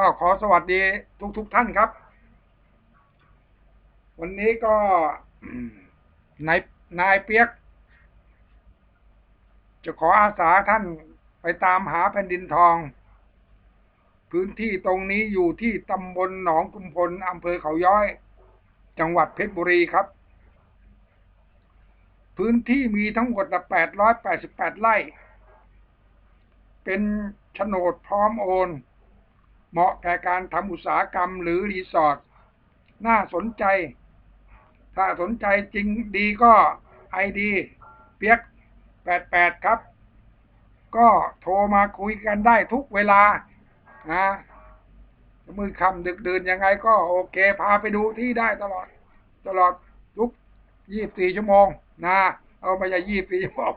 อ้าวขอสวัสดีทุกทุกท่านครับ วันนี้ก็นายนายเปียก จะขออาสาท่านไปตามหาแผ่นดินทอง พื้นที่ตรงนี้อยู่ที่ตำบลหนองกุมพลอำเภอเขาย้อย จังหวัดเพชรบุรีครับ พื้นที่มีทั้งหมด888 ไร่ เป็นโฉนดพร้อมโอน เหมาะแก่การทำอุตสาหกรรมหรือรีสอร์ทน่าสนใจ ถ้าสนใจจริงดีก็ไอดีเปียก88 ครับ ก็โทรมาคุยกันได้ทุกเวลานะมือคำดึกดื่นยังไงก็โอเค พาไปดูที่ได้ตลอด ตลอดทุก 24 ชั่วโมงนะเอาไม่ใช่24ชั่วโมง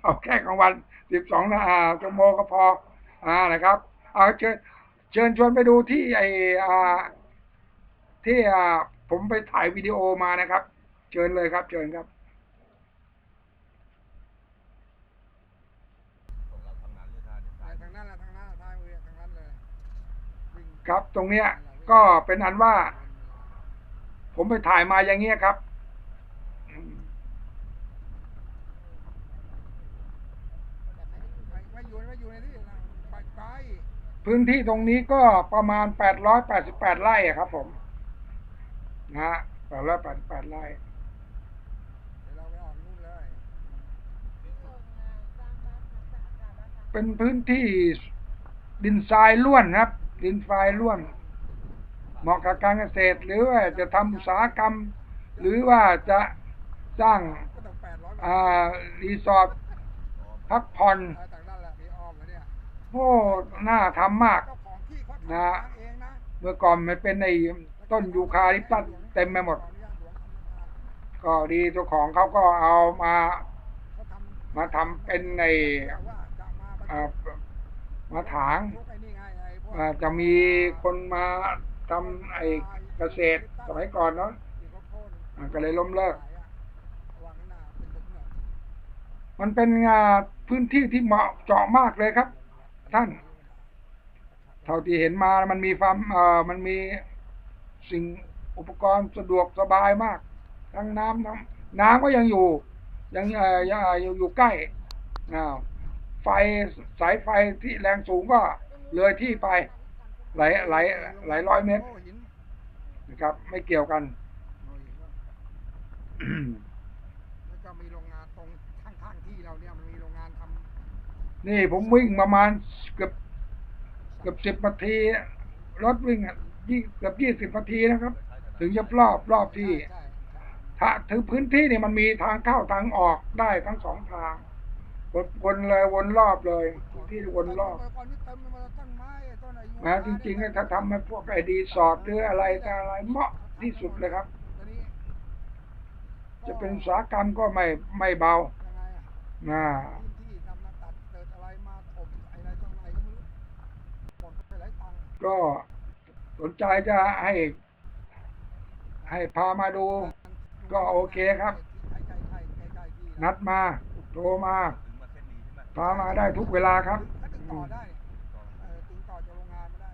เอาแค่กลางวัน 12 นะอ่าชั่วโมงก็พออ่านะครับ เอาเชิญ เชิญชวนไปดูที่ไออ่าที่อ่าผมไปถ่ายวิดีโอมานะครับ เชิญเลยครับ เชิญครับทางนั้นแหละทางนั้นทางมือทางนั้นเลยวิ่งครับตรงเนี้ยก็เป็นอันว่า ผมไปถ่ายมาอย่างเงี้ยครับอืมไปไปอยู่ไปอยู่ในที่นะไปไกล พื้นที่ตรงนี้ก็ประมาณ 888 ไร่ครับผม นะฮะ888 ไร่เป็นพื้นที่ดินทรายล้วนครับ ดินทรายล้วน เหมาะกับการเกษตร หรือว่าจะทำอุตสาหกรรม หรือว่าจะสร้างรีสอร์ทพักผ่อน โอ้น่าทำมากนะเมื่อก่อนมันเป็นในต้นยูคาลิปตัสเต็มไปหมด ก็ดีเจ้าของเขาก็เอามา มาทำเป็นในมาถางจะมีคนมาทำไอ้เกษตรสมัยก่อนเนาะก็เลยล้มเลิก มันเป็นงานพื้นที่ที่เหมาะเจาะมากเลยครับ ท่าน เท่าที่เห็นมามันมีความเอ่อมันมีสิ่งอุปกรณ์สะดวกสบายมาก ทั้งน้ำน้ำน้ำก็ยังอยู่ ยังเอ่อยังอยู่อยู่ใกล้อ้าวไฟสายไฟที่แรงสูงก็เลยที่ไปหลายหลายหลายร้อยเมตรโหินนะครับ ไม่เกี่ยวกันโอ้หินก็แล้วก็มีโรงงานตรงข้างๆที่เราเนี่ยมันมีโรงงานทำนี่ผมวิ่งประมาณเกือบเกือบสิบนาทีรถวิ่งอะยี่เกือบยี่สิบนาทีนะครับ ถึงจะรอบรอบที่ใช่ใช่ถ้าถึงพื้นที่เนี่ยมันมีทางเข้าทางออกได้ทั้งสองทางวนวนเลยวนรอบเลยพื้นที่วนรอบก่อนนี้เต็มไปหมดต้นไม้ต้นอายุนะจริงๆเนี่ยถ้าทำให้พวกไอดีสอดหรืออะไรแต่อะไรเหมาะที่สุดเลยครับตอนนี้จะเป็นอุตสาหกรรมก็ไม่ไม่เบายังไงอะนะ ก็สนใจจะให้ ให้พามาดู ก็โอเคครับ นัดมา โทรมา พามาได้ทุกเวลาครับ ถ้าติดต่อได้เออติดต่อจากโรงงานไม่ได้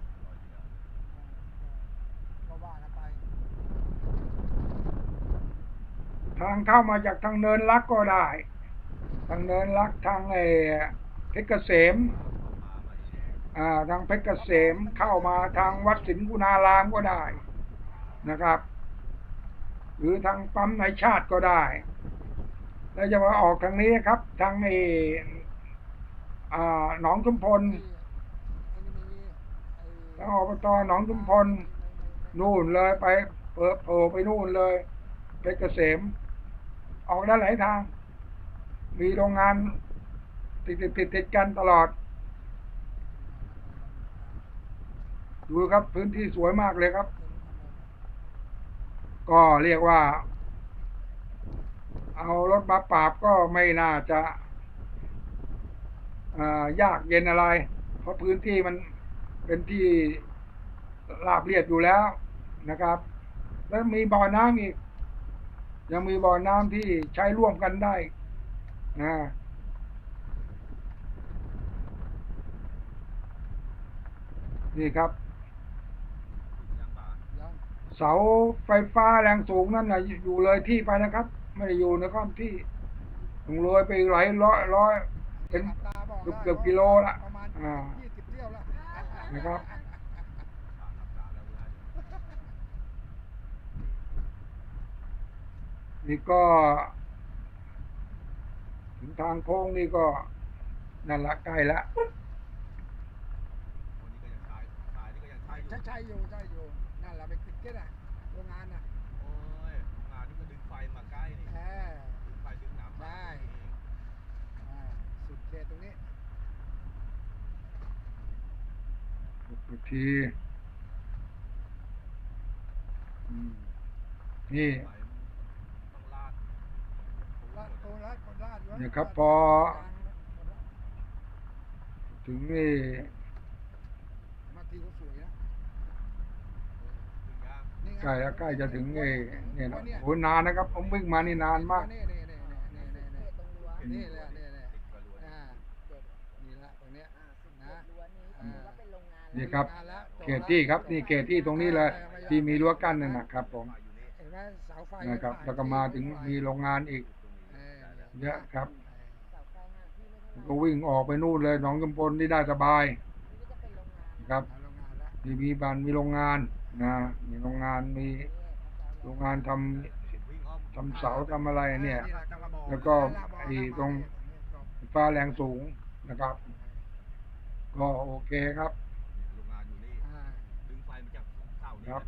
ก็ว่ากันไป ทางเข้ามาจากทางเนินลักก็ได้ ทางเนินลักทางไอ้เพชรเกษม ทางเพชรเกษมเข้ามาทางวัดสินกุณารามก็ได้นะครับ หรือทางปั๊มในชาติก็ได้ แล้วจะมาออกทางนี้ครับ ทางไอ้อ่าหนองชุมพลทางอบตหนองชุมพลนู่นเลยไปเปิดโผล่ไปนู่นเลยเพชรเกษม ออกได้หลายทาง มีโรงงานติดติดติดกันตลอด ดูครับพื้นที่สวยมากเลยครับ ก็เรียกว่า เอารถมาปราบก็ไม่น่าจะายากเย็นอะไร เพราะพื้นที่มันเป็นที่ราบเรียบอยู่แล้วนะครับ แล้วมีบ่อน้ำอีก ยังมีบ่อน้ำที่ใช้ร่วมกันได้นะนี่ครับ เสาไฟฟ้าแรงสูงนั่นนะอยู่เลยที่ไปนะครับ ไม่ได้อยู่ในความที่ต้องเลยไปหลายร้อยร้อยเป็นหลับตาบอกได้เกือบกิโลละประมาณอ่ายี่สิบเที่ยวละนะครับนี่ก็ ถึงทางโค้งนี่ก็นั่นละใกล้ละใช่ใช่อยู่ใช่อยู่ นั่นแหละไปติดเก็ตอะโรงงานอะแหมอ่าสุดเขตตรงนี้อีกทีอืมนี่ลาดตัวลาดคนลาดอยู่เนี่ยครับลาดพอกลางหมดละถึงนี่มาทีก็สวยนะนี่ไง ใกล้แล้วใกล้จะถึงไอ้เนี่ยนะนี่โอ้ยนานนะครับ ผมวิ่งมานี่นานมาก นี่นี่นี่นี่นี่นี่ตรงรั้วนี่แหละนี่แหละอ่าเด็กนี่ละตรงเนี้ยอ่าสุดนะรั้วนี้ถือว่าเป็นโรงงานนี่ครับโงงานแล้วจเขตที่ครับ นี่เขตที่ตรงนี้เลยที่มีรั้วกั้นนั่นนะครับผมเห็นไหมเสาไฟนะครับต่งแล้วก็มาถึงมีโรงงานอีกเออเยอะครับเสาไฟห่างที่ไม่เท่าไหร่ก็วิ่งออกไปนู่นเลยหนองจำปนที่ได้สบายนี่ก็จะเป็นโรงงานครับเอาโรงงานแล้วมีมีบ้านมีโรงงานนะมีโรงงานมีโรงงานทำทำเสาทำอะไรเนี่ยนี่แหละกระบอกแล้วก็นั่นแหละบอกไอ้แล้วตรงจบฟ้าแรงสูงนะครับ ก็โอเคครับอ่าครับ